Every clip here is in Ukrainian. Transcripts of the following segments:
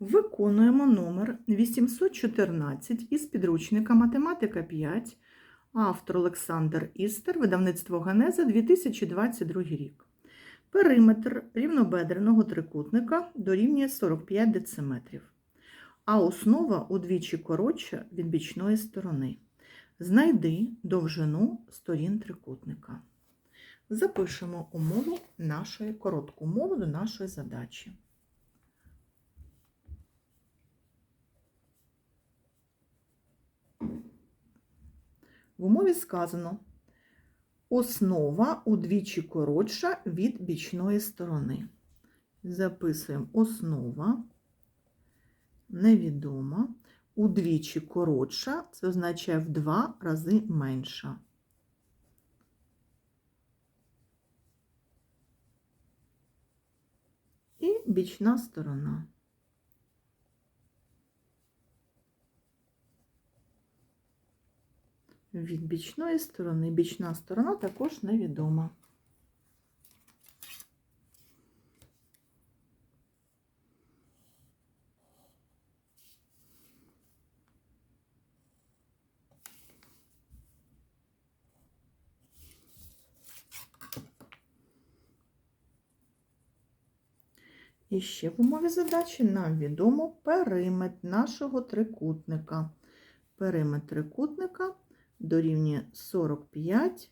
Виконуємо номер 814 із підручника Математика 5, автор Олександр Істер, видавництво Генеза 2022 рік. Периметр рівнобедреного трикутника дорівнює 45 дециметрів, а основа удвічі коротша від бічної сторони. Знайди довжину сторін трикутника. Запишемо умову нашої коротку умову до нашої задачі. В умові сказано основа удвічі коротша від бічної сторони. Записуємо основа невідома, удвічі коротша, це означає в два рази менша. І бічна сторона. Від бічної сторони. Бічна сторона також невідома. І ще в умові задачі нам відомо периметр нашого трикутника. Периметр трикутника дорівнює 45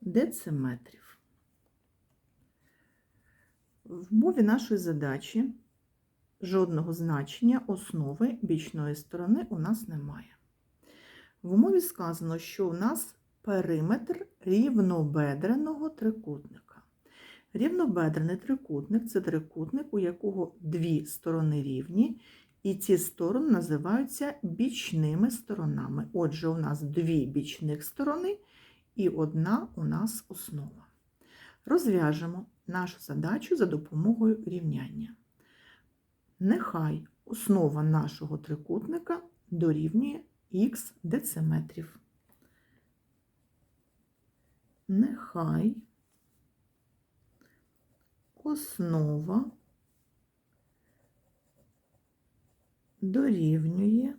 дециметрів. В мові нашої задачі жодного значення основи бічної сторони у нас немає. В умові сказано, що у нас периметр рівнобедреного трикутника. Рівнобедрений трикутник це трикутник, у якого дві сторони рівні, і ці сторони називаються бічними сторонами. Отже, у нас дві бічних сторони і одна у нас основа. Розв'яжемо нашу задачу за допомогою рівняння. Нехай основа нашого трикутника дорівнює х дециметрів. Нехай основа дорівнює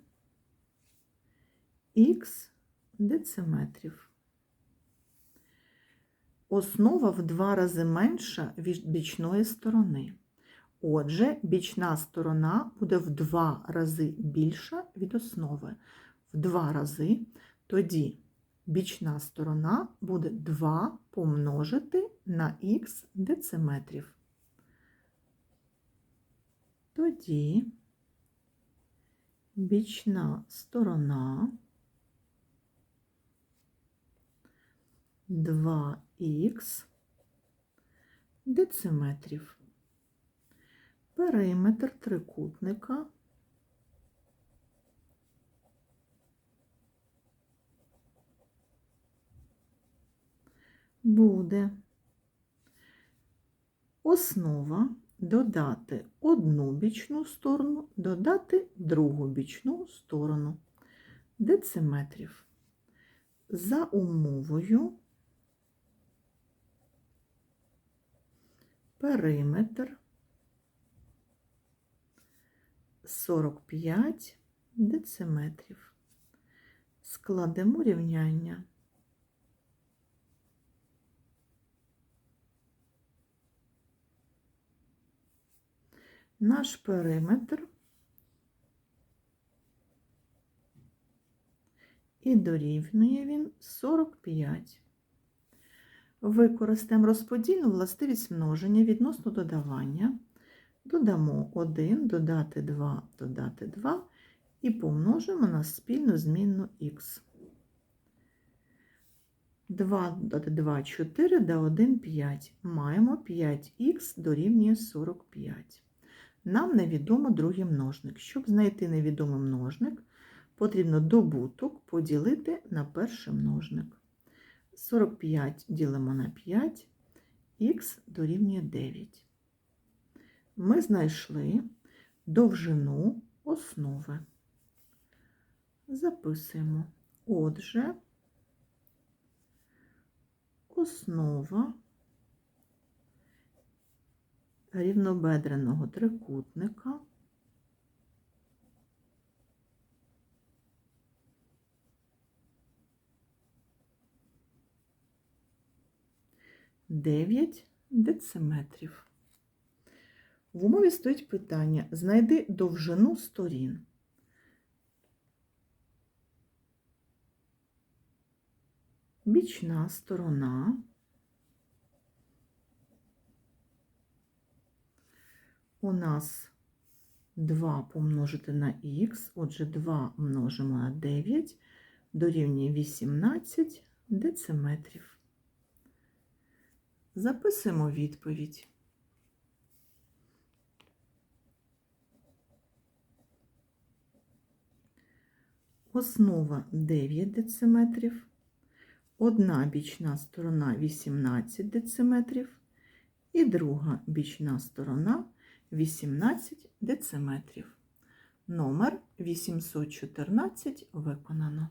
х дециметрів. Основа в два рази менша від бічної сторони. Отже, бічна сторона буде в два рази більша від основи. В два рази тоді бічна сторона буде 2 помножити на х дециметрів. Тоді бічна сторона. 2х дециметрів. Периметр трикутника. Буде. Основа додати одну бічну сторону, додати другу бічну сторону дециметрів. За умовою периметр 45 дециметрів. Складемо рівняння. Наш периметр і дорівнює він 45. Використаємо розподільну властивість множення відносно додавання. Додамо 1, додати 2, додати 2 і помножимо на спільну змінну х. 2 додати 2 4, да 1 5. Маємо 5х дорівнює 45. Нам невідомо другий множник. Щоб знайти невідомий множник, потрібно добуток поділити на перший множник. 45 ділимо на 5, х дорівнює 9. Ми знайшли довжину основи. Записуємо. Отже, основа рівнобедреного трикутника. Дев'ять дециметрів. В умові стоїть питання: знайди довжину сторін. Бічна сторона у нас 2 помножити на х, отже, 2 множимо на 9 дорівнює 18 дециметрів. Записуємо відповідь. Основа 9 дециметрів, одна бічна сторона 18 дециметрів і друга бічна сторона 18 дециметрів. Номер 814 виконано.